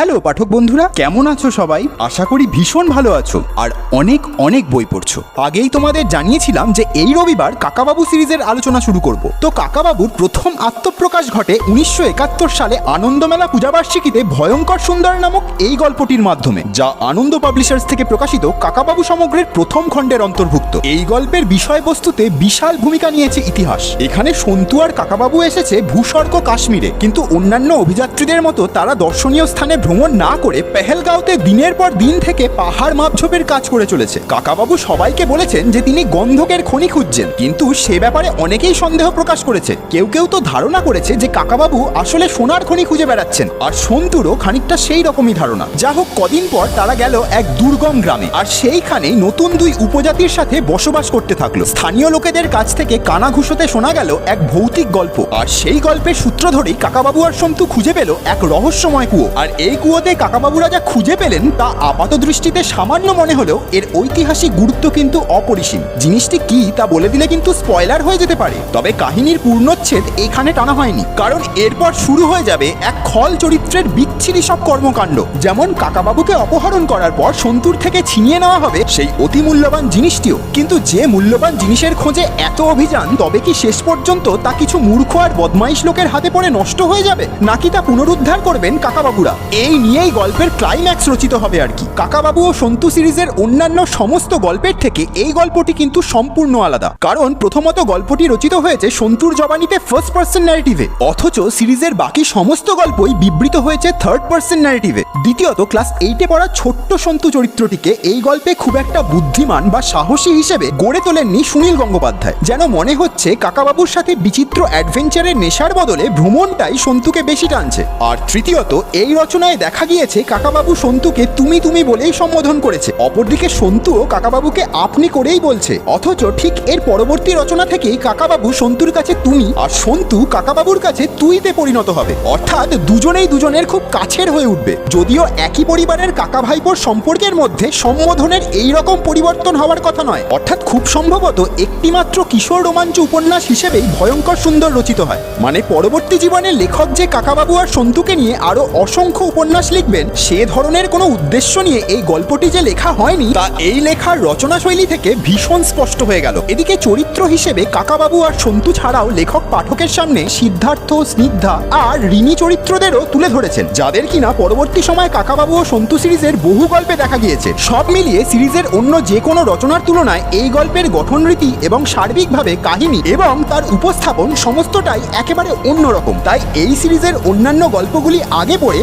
Hello, পাঠক বন্ধুরা, কেমন আছো সবাই? আশা করি ভীষণ ভালো আছো, আর অনেক অনেক বই পড়ছো। আগেই তোমাদের জানিয়েছিলাম যে এই রবিবার কাকাবাবু সিরিজের আলোচনা শুরু করব। তো কাকাবাবুর প্রথম আত্মপ্রকাশ ঘটে উনিশশো একাত্তর সালে আনন্দমেলা পূজাবার্ষিকীতে ভয়ঙ্কর সুন্দর নামক এই গল্পটির মাধ্যমে, যা আনন্দ পাবলিশার্স থেকে প্রকাশিত কাকাবাবু সমগ্রের প্রথম খণ্ডের অন্তর্ভুক্ত। এই গল্পের বিষয়বস্তুতে বিশাল ভূমিকা নিয়েছে ইতিহাস। এখানে সন্তু আর কাকাবাবু এসেছে ভূস্বর্গ কাশ্মীরে, কিন্তু অন্যান্য অভিযাত্রীদের মতো তারা দর্শনীয় স্থানে ভ্রমণ না করে পেহেলগাঁওতে দিনের পর দিন থেকে পাহাড় মাপঝোপের কাজ করে চলেছে। কাকাবাবু সবাইকে বলেছেন যে তিনি গন্ধকের খনি খুঁজছেন, কিন্তু সে ব্যাপারে অনেকেই সন্দেহ প্রকাশ করেছে। কেউ কেউ তো ধারণা করেছে যে কাকাবাবু আসলে সোনার খনি খুঁজে বেড়াচ্ছেন, আর সন্তুরও খানিকটা সেই রকমই ধারণা। যা হোক, কদিন পর তারা গেল এক দুর্গম গ্রামে, আর সেইখানেই নতুন দুই উপজাতির সাথে বসবাস করতে থাকল। স্থানীয় লোকেদের কাছ থেকে কানা ঘুষোতে শোনা গেল এক ভৌতিক গল্প, আর সেই গল্পের সূত্র ধরেই কাকাবাবু আর সন্তু খুঁজে পেল এক রহস্যময় কুয়ো, আর এই কুয়োতে কাকাবাবুরা যা খুঁজে পেলেন তা আপাত দৃষ্টিতে সামান্য মনে হলেও এর ঐতিহাসিক গুরুত্ব কিন্তু অপরিসীম। জিনিসটি কি তা বলে দিলে কিন্তু স্পয়লার হয়ে যেতে পারে। তবে কাহিনীর পূর্ণচ্ছেদ এখানে টানা হয়নি। কারণ এরপর শুরু হয়ে যাবে এক খল চরিত্রের বিচ্ছিরি সব কর্মকাণ্ড। যেমন কাকাবাবুকে অপহরণ করার পর সন্তুর থেকে ছিনিয়ে নেওয়া হবে সেই অতি মূল্যবান জিনিসটিও। কিন্তু যে মূল্যবান জিনিসের খোঁজে এত অভিযান, তবে কি শেষ পর্যন্ত তা কিছু মূর্খ আর বদমাইশ লোকের হাতে পড়ে নষ্ট হয়ে যাবে? নাকি তা পুনরুদ্ধার করবেন কাকাবাবুরা? এই নিয়েই গল্পের ক্লাইম্যাক্স রচিত হবে আর কি। কাকাবাবু ও সন্তু সিরিজের অন্যান্য সমস্ত গল্পের থেকে এই গল্পটি কিন্তু সম্পূর্ণ আলাদা। কারণ প্রথমত গল্পটি রচিত হয়েছে সন্তুর জবানিতে ফার্স্ট পার্সন ন্যারেটিভে অথচ সিরিজের বাকি সমস্ত গল্পই বিবৃত হয়েছে থার্ড পার্সন ন্যারেটিভে দ্বিতীয়ত ক্লাস এইটে পড়া ছোট্ট সন্তু চরিত্রটিকে এই গল্পে খুব একটা বুদ্ধিমান বা সাহসী হিসেবে গড়ে তোলেননি সুনীল গঙ্গোপাধ্যায়। যেন মনে হচ্ছে কাকাবাবুর সাথে বিচিত্র অ্যাডভেঞ্চারের নেশার বদলে ভ্রমণটাই সন্তুকে বেশি টানছে। আর তৃতীয়ত, এই রচনায় দেখা গিয়েছে কাকাবাবু সন্তুকে তুমি তুমি বলেই সম্বোধন করেছে। অপরদিকে সন্তুও কাকাবাবুকে আপনি করেই বলছে। অথচ ঠিক এর পরবর্তী রচনা থেকেই কাকাবাবু সন্তুর কাছে তুমি আর সন্তু কাকাবাবুর কাছে তুইতে পরিণত হবে। অর্থাৎ দুজনেই দুজনের খুব কাছের হয়ে উঠবে। যদিও একই পরিবারের কাকা ভাইপোর সম্পর্কের মধ্যে সম্বোধনের এই রকম পরিবর্তন হওয়ার কথা নয়। অর্থাৎ খুব সম্ভবত একটিমাত্র কিশোর রোমাঞ্চ উপন্যাস হিসেবেই ভয়ঙ্কর সুন্দর রচিত হয়। মানে পরবর্তী জীবনে লেখক যে কাকাবাবু আর সন্তুকে নিয়ে আরও অসংখ্য উপন্যাস লিখবেন, সে ধরনের কোনো উদ্দেশ্য নিয়ে এই গল্পটি যে লেখা হয়নি, তা এই লেখার রচনাশৈলী থেকে ভীষণ স্পষ্ট হয়ে গেল। এদিকে চরিত্র হিসেবে কাকাবাবু আর সন্তু ছাড়াও লেখক পাঠকের সামনে সিদ্ধার্থ, স্নিগ্ধা আর রিনি চরিত্রদেরও তুলে ধরেছেন, যাদের কিনা পরবর্তী সময় কাকাবাবু ও সন্তু সিরিজের বহু গল্পে দেখা গিয়েছে। সব মিলিয়ে সিরিজের অন্য যে কোনো রচনার তুলনায় এই গল্পের গঠনরীতি এবং সার্বিকভাবে কাহিনী এবং তার উপস্থাপন সমস্তটাই একেবারে অন্যরকম। তাই এই সিরিজের অন্যান্য গল্পগুলি আগে পড়ে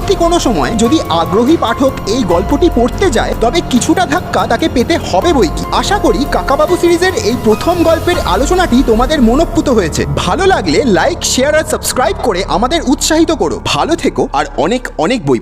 পরবর্তী কোনো সময় যদি আগ্রহী পাঠক এই গল্পটি পড়তে যায়, তবে কিছুটা ধাক্কা তাকে পেতে হবে বই কি? আশা করি কাকাবাবু সিরিজের এই প্রথম গল্পের আলোচনাটি তোমাদের মনোপ্পুত হয়েছে। ভালো লাগলে লাইক, শেয়ার আর সাবস্ক্রাইব করে আমাদের উৎসাহিত করো। ভালো থেকো আর অনেক অনেক বই